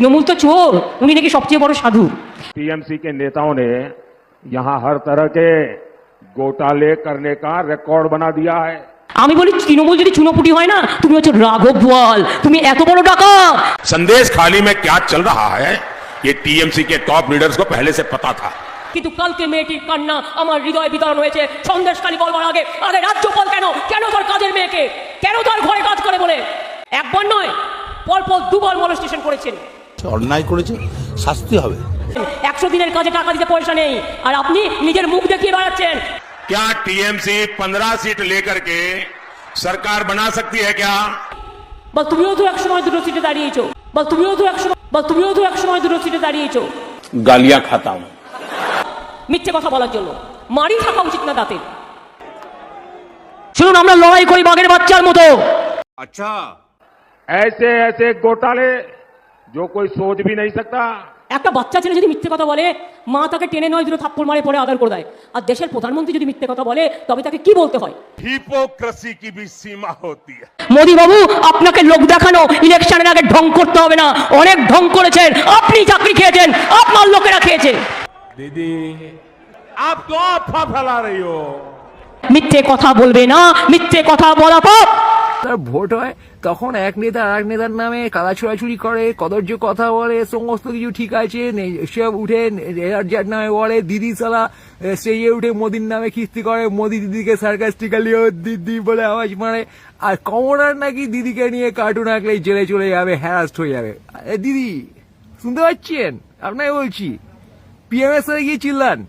তৃণমূল তো চোর উনি নাকি সবচেয়ে বড় সাধু टीएमसी के नेताओं ने यहां हर तरह के घोटाले करने का रिकॉर्ड बना दिया है আমি বলি তৃণমূল যদি চুনোপুটি হয় না তুমি হচ্ছে রাঘব বোয়াল তুমি এত বড় টাকা संदेश खाली में क्या चल रहा है ये टीएमसी के टॉप लीडर्स को पहले से पता था কিন্তু কালকে মেয়েটির কান্না আমার হৃদয় বিতরণ হয়েছে সন্দেশকালী বলবার আগে আরে রাজ্যপাল কেন কেন তার কাজের মেয়েকে কেন তার ঘরে কাজ করে বলে একবার নয় পরপর দুবার মলস্টেশন করেছেন অন্যায় করেছে শাস্তি হবে একশো দিনের কাজে টাকা দিতে পয়সা নেই আর আপনি নিজের মুখ দেখিয়ে বেড়াচ্ছেন क्या टीएमसी 15 सीट लेकर के सरकार बना सकती है क्या বা তুমিও তো এক সময় দুটো সিটে দাঁড়িয়েছো বা তুমিও তো এক সময় বা তুমিও তো এক সময় দুটো সিটে দাঁড়িয়েছো गालियां खाता हूं মিথ্যে কথা বলার জন্য মারি থাকা উচিত না দাঁতে শুনুন আমরা লড়াই করি বাঘের বাচ্চার মতো ऐसे ऐसे घोटाले जो कोई सोच भी नहीं सकता একটা বাচ্চা ছেলে যদি মিথ্যে কথা বলে মা তাকে টেনে নয় দুটো থাপ্পড় মারে পরে আদর করে দেয় আর দেশের প্রধানমন্ত্রী যদি মিথ্যে কথা বলে তবে তাকে কি বলতে হয় हिपोक्रेसी की भी सीमा होती है মোদী বাবু আপনাকে লোক দেখানো ইলেকশনের আগে ঢং করতে হবে না অনেক ঢং করেছেন আপনি চাকরি খেয়েছেন আপনার লোকেরা খেয়েছে आप क्यों अफवाह फैला रही हो মিথ্যে কথা বলবে না মিথ্যে কথা বলা পাপ তার ভোট হয়, তখন এক নেতা আর এক নেতার নামে কাদা ছোড়াছুড়ি করে কদর্য কথা বলে, সমস্ত কিছু ঠিক আছে সব উঠে যার নামে বলে, দিদি সালা স্টেজে উঠে মোদির নামে খিস্তি করে, মোদি দিদিকে সার্কাস্টিক্যালি ও দিদি বলে আওয়াজ মারে। আর কমরার নাকি দিদিকে নিয়ে কার্টুন আঁকলেই জেলে চলে যাবে হ্যারাস্ট হয়ে যাবে। দিদি, শুনতে পাচ্ছেন? আপনাকে বলছি পিএমএস গিয়ে চিল্লান।